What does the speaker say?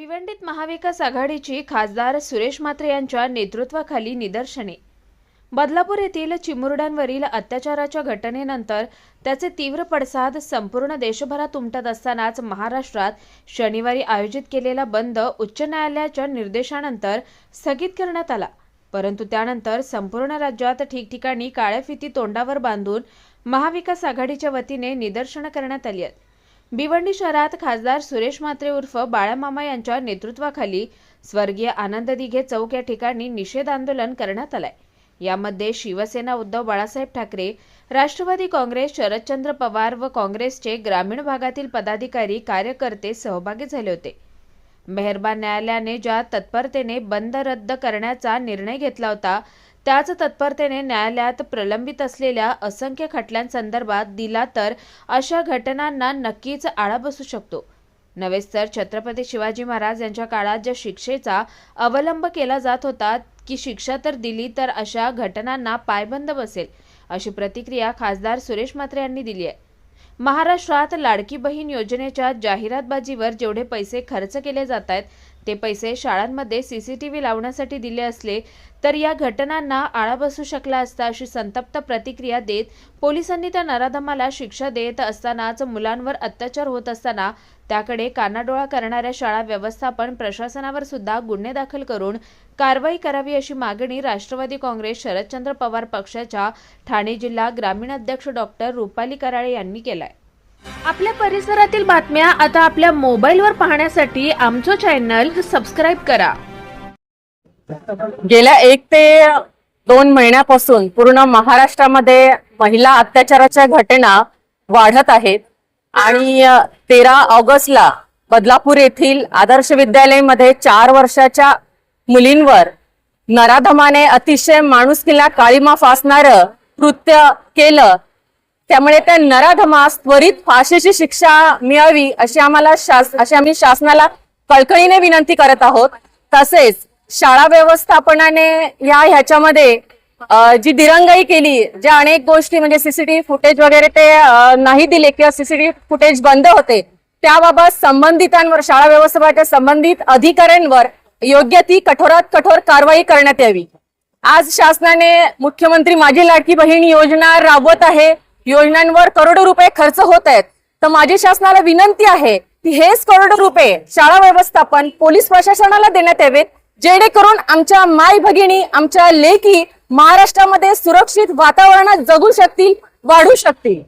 भिवंडीत महाविकास आघाडीची खासदार सुरेश म्हात्रे यांच्या नेतृत्वाखाली निदर्शने. बदलापूर येथील चिमुरड्यांवरील अत्याचाराच्या घटनेनंतर त्याचे तीव्र पडसाद संपूर्ण देशभरात उमटत असतानाच महाराष्ट्रात शनिवारी आयोजित केलेला बंद उच्च न्यायालयाच्या निर्देशानंतर स्थगित करण्यात आला. परंतु त्यानंतर संपूर्ण राज्यात ठिकठिकाणी काळ्या फिती तोंडावर बांधून महाविकास आघाडीच्या वतीने निदर्शनं करण्यात आली आहेत. भिवंडी शहरात खासदार सुरेश म्हात्रे उर्फ बाळामामा यांच्या नेतृत्वाखाली स्वर्गीय आनंद दिघे चौक या ठिकाणी निषेध आंदोलन करण्यात आलंय. यामध्ये शिवसेना उद्धव बाळासाहेब ठाकरे राष्ट्रवादी काँग्रेस शरदचंद्र पवार व काँग्रेसचे ग्रामीण भागातील पदाधिकारी कार्यकर्ते सहभागी झाले होते. मेहरबान न्यायालयाने ज्या तत्परतेने बंद रद्द करण्याचा निर्णय घेतला होता त्याच तत्परतेने न्यायालयात प्रलंबित असलेल्या असंख्य खटल्यांसंदर्भात दिला तर अशा घटनांना नक्कीच आळा बसू शकतो. नव्हेच तर छत्रपती शिवाजी महाराज यांच्या काळात ज्या शिक्षेचा अवलंब केला जात होता की शिक्षा तर दिली तर अशा घटनांना पायबंद बसेल अशी प्रतिक्रिया खासदार सुरेश म्हात्रे यांनी दिली आहे. महाराष्ट्रात लाडकी बहीण योजनेच्या जाहिरातबाजीवर जेवढे पैसे खर्च केले जात आहेत ते पैसे शाळांमध्ये सीसीटीव्ही लावण्यासाठी दिले असले तर या घटनांना आळा बसू शकला असता अशी संतप्त प्रतिक्रिया देत पोलिसांनी त्या नराधमाला शिक्षा देत असतानाच मुलांवर अत्याचार होत असताना त्याकडे कानाडोळा करणाऱ्या शाळा व्यवस्थापन प्रशासनावर सुद्धा गुन्हे दाखल करून कारवाई करावी अशी मागणी राष्ट्रवादी काँग्रेस शरदचंद्र पवार पक्षाच्या ठाणे जिल्हा ग्रामीण अध्यक्ष डॉक्टर रुपाली कराळे यांनी केलाय. आपल्या परिसरातील बातम्या आता आपल्या मोबाईलवर पाहण्यासाठी आमचं चॅनल सबस्क्राईब करा. गेल्या एक ते दोन महिन्यापासून पूर्ण महाराष्ट्रामध्ये महिला अत्याचाराच्या घटना वाढत आहेत. आणि तेरा ऑगस्टला बदलापूर येथील आदर्श विद्यालयामध्ये चार वर्षाच्या मुलींवर नराधमाने अतिशय माणुसकीला काळीमा फासणारं कृत्य केलं. त्यामुळे त्या नराधमास त्वरित फाशीची शिक्षा मिळावी अशी आम्हाला शास अशी आम्ही शासनाला कळकळीने विनंती करत आहोत. तसेच शाळा व्यवस्थापनाने या ह्याच्यामध्ये जी दिरंगाई केली ज्या अनेक गोष्टी म्हणजे सीसीटीव्ही फुटेज वगैरे ते नाही दिले किंवा सीसीटीव्ही फुटेज बंद होते त्याबाबत संबंधितांवर शाळा व्यवस्थापनाच्या संबंधित अधिकाऱ्यांवर योग्य ती कठोरात कठोर कारवाई करण्यात यावी. आज शासनाने मुख्यमंत्री माझी लाडकी बहीण योजना राबवत आहे. योजनांवर करोडो रुपये खर्च होत आहेत. तर माझी शासनाला विनंती आहे की हेच करोडो रुपये शाळा व्यवस्थापन पोलीस प्रशासनाला देण्यात यावेत जेणेकरून आमच्या माय भगिनी आमच्या लेकी महाराष्ट्रामध्ये सुरक्षित वातावरणात जगू शकतील वाढू शकतील.